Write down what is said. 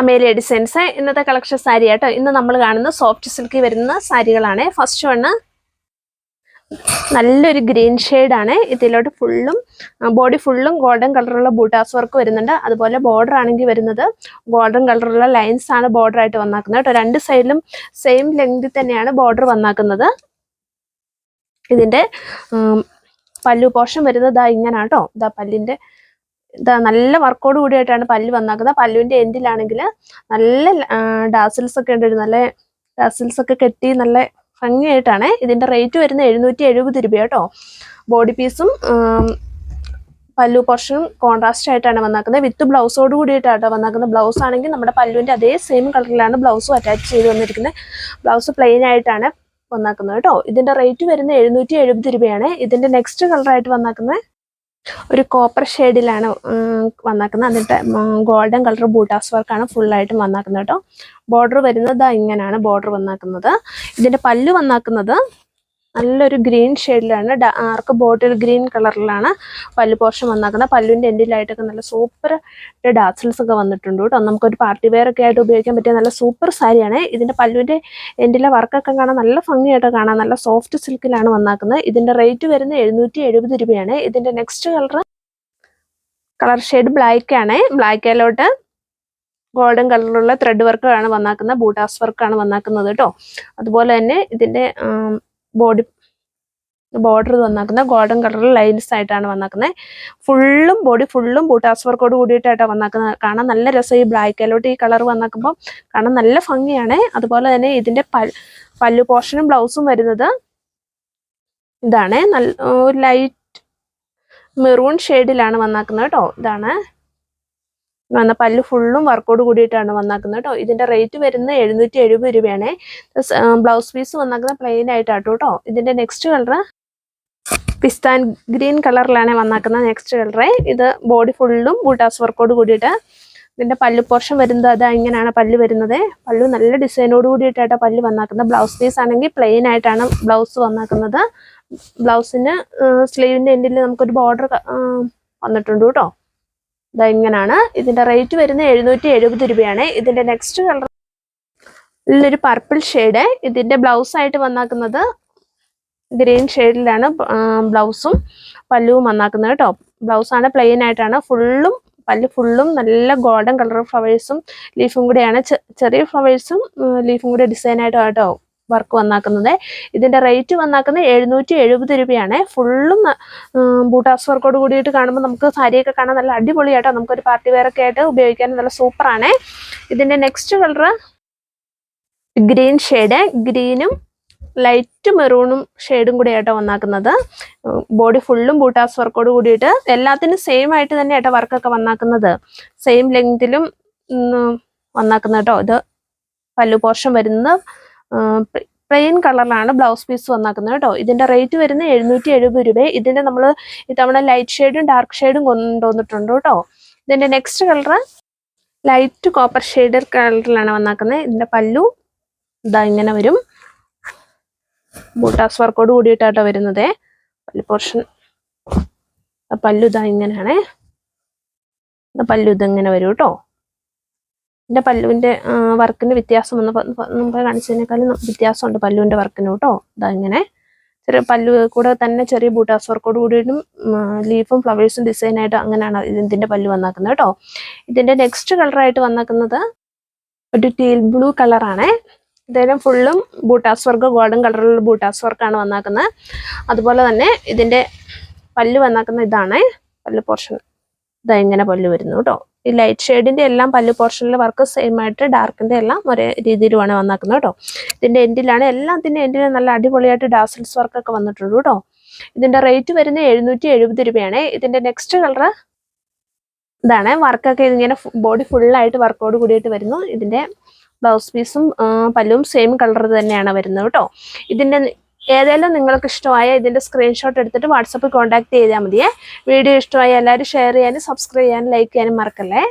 Amelia designs. ഇന്നത്തെ collection sari ആട്ടോ. ഇന്ന് നമ്മൾ കാണുന്ന സോഫ്റ്റ് സിൽക്കി വരുന്ന സാരികളാണ്. ഫസ്റ്റ് വണ് നല്ലൊരു ഗ്രീൻ ആണ്. ഇതിലോട്ട് ഫുള്ളും ബോഡി ഫുള്ളും ഗോൾഡൻ കളറുള്ള ബൂട്ടാസ് വർക്ക് വരുന്നുണ്ട്. അതുപോലെ ബോർഡർ ആണെങ്കിൽ വരുന്നത് ഗോൾഡൻ കളറുള്ള ലൈൻസ് ആണ് ബോർഡർ ആയിട്ട് വന്നാക്കുന്നത് കേട്ടോ. രണ്ട് സൈഡിലും സെയിം ലെങ്തിൽ തന്നെയാണ് ബോർഡർ വന്നാക്കുന്നത്. ഇതിന്റെ പല്ലു പോർഷൻ വരുന്നത് ഇതാ ഇങ്ങനെ കേട്ടോ. ഇതാ പല്ലിന്റെ ഇതാ നല്ല വർക്കോട് കൂടിയായിട്ടാണ് പല്ല് വന്നാക്കുന്നത്. പല്ലുവിന്റെ എൻഡിലാണെങ്കിൽ നല്ല ഡാസിൽസ് ഒക്കെ ഉണ്ട്. നല്ല ഡാസിൽസ് ഒക്കെ കെട്ടി നല്ല ഭംഗിയായിട്ടാണ്. ഇതിന്റെ റേറ്റ് വരുന്നത് എഴുന്നൂറ്റി എഴുപത് രൂപ കേട്ടോ. ബോഡി പീസും പല്ലു പോർഷനും കോൺട്രാസ്റ്റ് ആയിട്ടാണ് വന്നാക്കുന്നത്. വിത്ത് ബ്ലൗസോട് കൂടിയിട്ടാണ് വന്നാക്കുന്നത്. ബ്ലൗസ് ആണെങ്കിൽ നമ്മുടെ പല്ലുവിന്റെ അതേ സെയിം കളറിലാണ് ബ്ലൗസും അറ്റാച്ച് ചെയ്ത് വന്നിരിക്കുന്നത്. ബ്ലൗസ് പ്ലെയിൻ ആയിട്ടാണ് വന്നാക്കുന്നത് കേട്ടോ. ഇതിന്റെ റേറ്റ് വരുന്നത് എഴുന്നൂറ്റി രൂപയാണ്. ഇതിന്റെ നെക്സ്റ്റ് കളറായിട്ട് വന്നാക്കുന്നത് ഒരു കോപ്പർ ഷെയ്ഡിലാണ് വന്നാക്കുന്നത്. എന്നിട്ട് ഗോൾഡൻ കളർ ബൂട്ടാസ് വർക്കാണ് ഫുള്ളായിട്ടും വന്നാക്കുന്നത് കേട്ടോ. ബോർഡർ വരുന്നത് ഇങ്ങനെയാണ് ബോർഡർ വന്നാക്കുന്നത്. ഇതിന്റെ പല്ല് വന്നാക്കുന്നത് നല്ലൊരു ഗ്രീൻ ഷെയ്ഡിലാണ്. ഡാർക്ക് ബോട്ടിൽ ഗ്രീൻ കളറിലാണ് പല്ല് പോർഷൻ വന്നാക്കുന്നത് പല്ലുവിന്റെ എൻഡിലായിട്ടൊക്കെ നല്ല സൂപ്പർ ഡാസിൽസ് ഒക്കെ വന്നിട്ടുണ്ട് കേട്ടോ. നമുക്കൊരു പാർട്ടി വെയർ ഒക്കെ ആയിട്ട് ഉപയോഗിക്കാൻ പറ്റിയ നല്ല സൂപ്പർ സാരിയാണ്. ഇതിന്റെ പല്ലുവിന്റെ എൻഡിലെ വർക്കൊക്കെ കാണാൻ നല്ല ഭംഗിയായിട്ട് കാണാൻ നല്ല സോഫ്റ്റ് സിൽക്കിലാണ് വന്നാക്കുന്നത്. ഇതിന്റെ റേറ്റ് വരുന്നത് എഴുന്നൂറ്റി എഴുപത് രൂപയാണ്. ഇതിന്റെ next colour colour shade black ആണ്. ബ്ലാക്കിലോട്ട് ഗോൾഡൻ കളറിലുള്ള ത്രെഡ് വർക്ക് ആണ് വന്നാക്കുന്നത്. ബൂട്ടാസ് വർക്കാണ് വന്നാക്കുന്നത് കേട്ടോ. അതുപോലെ തന്നെ ഇതിന്റെ ബോഡി ബോർഡർ വന്നാക്കുന്നത് ഗോൾഡൻ കളറിൽ ലൈൻസ് ആയിട്ടാണ് വന്നാക്കുന്നത് ഫുള്ളും ബോഡി ഫുള്ളും ബൂട്ടാസ് വർക്കോട് കൂടിയിട്ടായിട്ടാണ് വന്നാക്കുന്നത് കാണാൻ നല്ല രസം ഈ ബ്ലാക്ക് ബ്ലാക്കിലോട്ട് ഈ കളർ വന്നാക്കുമ്പോൾ കാണാൻ നല്ല ഭംഗിയാണ്. അതുപോലെ തന്നെ ഇതിന്റെ പൽ- പല്ലു പോർഷനും ബ്ലൗസും വരുന്നത് ഇതാണ്. നല്ല ലൈറ്റ് മെറൂൺ ഷെയ്ഡിലാണ് വന്നാക്കുന്നത് കേട്ടോ. ഇതാണ്. വന്ന പല്ല് ഫുള്ളും വർക്കോട് കൂടിയിട്ടാണ് വന്നാക്കുന്നത് കേട്ടോ ഇതിന്റെ റേറ്റ് വരുന്നത് എഴുന്നൂറ്റി എഴുപത് രൂപയാണ് ബ്ലൗസ് പീസ് വന്നാക്കുന്നത് പ്ലെയിൻ ആയിട്ടാട്ടോ കേട്ടോ ഇതിന്റെ നെക്സ്റ്റ് കളർ പിസ്താൻ ഗ്രീൻ കളറിലാണ് വന്നാക്കുന്നത് നെക്സ്റ്റ് കളറ് ഇത് ബോഡി ഫുള്ളും ബൂട്ടാസ് വർക്കോട് കൂടിയിട്ട് ഇതിന്റെ പല്ല് പോർഷൻ വരുന്നത് അത് ഇങ്ങനെയാണ് പല്ല് വരുന്നത്. പല്ലു നല്ല ഡിസൈനോട് കൂടിയിട്ടാണ് പല്ല് വന്നാക്കുന്നത്. ബ്ലൗസ് പീസ് ആണെങ്കിൽ പ്ലെയിൻ ആയിട്ടാണ് ബ്ലൗസ് വന്നാക്കുന്നത്. ബ്ലൗസിന് സ്ലീവിന്റെ എൻഡിൽ നമുക്കൊരു ബോർഡർ വന്നിട്ടുണ്ട് കേട്ടോ ഇതാ ഇങ്ങനാണ്. ഇതിന്റെ റേറ്റ് വരുന്നത് എഴുന്നൂറ്റി എഴുപത് രൂപയാണ്. ഇതിന്റെ നെക്സ്റ്റ് കളർ ഉള്ളൊരു പർപ്പിൾ ഷെയ്ഡ്. ഇതിന്റെ ബ്ലൗസ് ആയിട്ട് വന്നാക്കുന്നത് ഗ്രീൻ ഷെയ്ഡിലാണ് ബ്ലൗസും പല്ലുവും വന്നാക്കുന്നത് കേട്ടോ. ആണ് പ്ലെയിൻ ആയിട്ടാണ്. ഫുള്ളും പല്ല് ഫുള്ളും നല്ല ഗോൾഡൻ കളർ ഫ്ലവേഴ്സും ലീഫും കൂടെയാണ്. ചെറിയ ഫ്ലവേഴ്സും ലീഫും കൂടെ കേട്ടോ. വർക്ക് വന്നാക്കുന്നത്. ഇതിന്റെ റേറ്റ് വന്നാക്കുന്നത് എഴുന്നൂറ്റി എഴുപത് രൂപയാണ് ഫുള്ളും ബൂട്ടാസ് വർക്കോട് കൂടിയിട്ട് കാണുമ്പോൾ നമുക്ക് സാരിയൊക്കെ കാണാൻ നല്ല അടിപൊളിയായിട്ടോ നമുക്കൊരു പാർട്ടി വെയർ ഒക്കെ ആയിട്ട് ഉപയോഗിക്കാൻ നല്ല സൂപ്പറാണ്. ഇതിന്റെ നെക്സ്റ്റ് കളർ ഗ്രീൻ ഷെയ്ഡ് ഗ്രീനും ലൈറ്റ് മെറൂണും ഷെയ്ഡും കൂടി ആയിട്ടോ വന്നാക്കുന്നത്. ബോഡി ഫുള്ളും ബൂട്ടാസ് വർക്കോട് കൂടിയിട്ട് എല്ലാത്തിനും സെയിം ആയിട്ട് തന്നെ ആയിട്ടോ വർക്കൊക്കെ വന്നാക്കുന്നത്. സെയിം ലെങ്തിലും വന്നാക്കുന്നത് കേട്ടോ ഇത് പല്ലു പോർഷൻ വരുന്നത്. പ്ലെയിൻ കളറിലാണ് ബ്ലൗസ് പീസ് വന്നാക്കുന്നത് കേട്ടോ. ഇതിന്റെ റേറ്റ് വരുന്നത് എഴുന്നൂറ്റി എഴുപത് രൂപ ഇതിന്റെ നമ്മൾ ഇത്തവണ ലൈറ്റ് ഷെയ്ഡും ഡാർക്ക് ഷെയ്ഡും കൊണ്ടുവന്നിട്ടുണ്ട് കേട്ടോ. ഇതിന്റെ next colour light copper shade കളറിലാണ് വന്നാക്കുന്നത്. ഇതിന്റെ പല്ലു ഇതാ ഇങ്ങനെ വരും. ബൂട്ടാസ് വർക്കോട് കൂടിയിട്ടാട്ടോ വരുന്നത്. പല്ലു പോർഷൻ പല്ലു ഇതാ ഇങ്ങനെയാണ്. പല്ലു ഇതിങ്ങനെ വരും കേട്ടോ. എന്റെ പല്ലുവിന്റെ വർക്കിന്റെ വ്യത്യാസം എന്ന് മുമ്പ് കാണിച്ചതിനേക്കാളും വ്യത്യാസമുണ്ട് പല്ലുവിന്റെ വർക്കിന് കേട്ടോ. ഇതാ ഇങ്ങനെ ചെറിയ പല്ലു കൂടെ തന്നെ ചെറിയ ബൂട്ടാസ് വർക്കോട് കൂടിയിട്ടും ലീഫും ഫ്ലവേഴ്സും ഡിസൈൻ ആയിട്ട് അങ്ങനെയാണ് ഇതിന്റെ പല്ല് വന്നാക്കുന്നത് കേട്ടോ. ഇതിന്റെ നെക്സ്റ്റ് കളറായിട്ട് വന്നാക്കുന്നത് ഒരു ടീൽ ബ്ലൂ കളറാണ് ഇതേലും ഫുള്ളും ബൂട്ടാസ് വർക്ക് ഗോൾഡൻ കളറിലുള്ള ബൂട്ടാസ് വർക്കാണ് വന്നാക്കുന്നത്. അതുപോലെ തന്നെ ഇതിന്റെ പല്ല് വന്നാക്കുന്ന ഇതാണ്. പല്ല് പോർഷൻ ഇതാ ഇങ്ങനെ പല്ല് വരുന്നു കേട്ടോ. ഈ ലൈറ്റ് ഷെയ്ഡിന്റെ എല്ലാം പല്ല് പോർഷനിലെ വർക്ക് സെയിം ആയിട്ട് ഡാർക്കിന്റെ എല്ലാം ഒരേ രീതിയിലുമാണ് വന്നാക്കുന്നത് കേട്ടോ. ഇതിന്റെ എൻഡിലാണ് എല്ലാത്തിന്റെ എൻഡിലും നല്ല അടിപൊളിയായിട്ട് ഡാസിൽസ് വർക്കൊക്കെ വന്നിട്ടുണ്ട് കേട്ടോ. ഇതിന്റെ റേറ്റ് വരുന്നത് എഴുന്നൂറ്റി എഴുപത് രൂപയാണ്. ഇതിന്റെ നെക്സ്റ്റ് കളറ് ഇതാണ്. വർക്കൊക്കെ ഇതിങ്ങനെ ബോഡി ഫുള്ളായിട്ട് വർക്കോട് കൂടിയിട്ട് വരുന്നു. ഇതിന്റെ ബ്ലൗസ് പീസും പല്ലും സെയിം കളർ തന്നെയാണ് വരുന്നത് കേട്ടോ. ഇതിന്റെ ഏതായാലും നിങ്ങൾക്ക് ഇഷ്ടമായ ഇതിന്റെ സ്ക്രീൻഷോട്ട് എടുത്തിട്ട് വാട്സപ്പിൽ കോൺടാക്ട് ചെയ്താൽ മതിയേ. വീഡിയോ ഇഷ്ടമായ എല്ലാവരും ഷെയർ ചെയ്യാനും സബ്സ്ക്രൈബ് ചെയ്യാനും ലൈക്ക് ചെയ്യാനും മറക്കല്ലേ.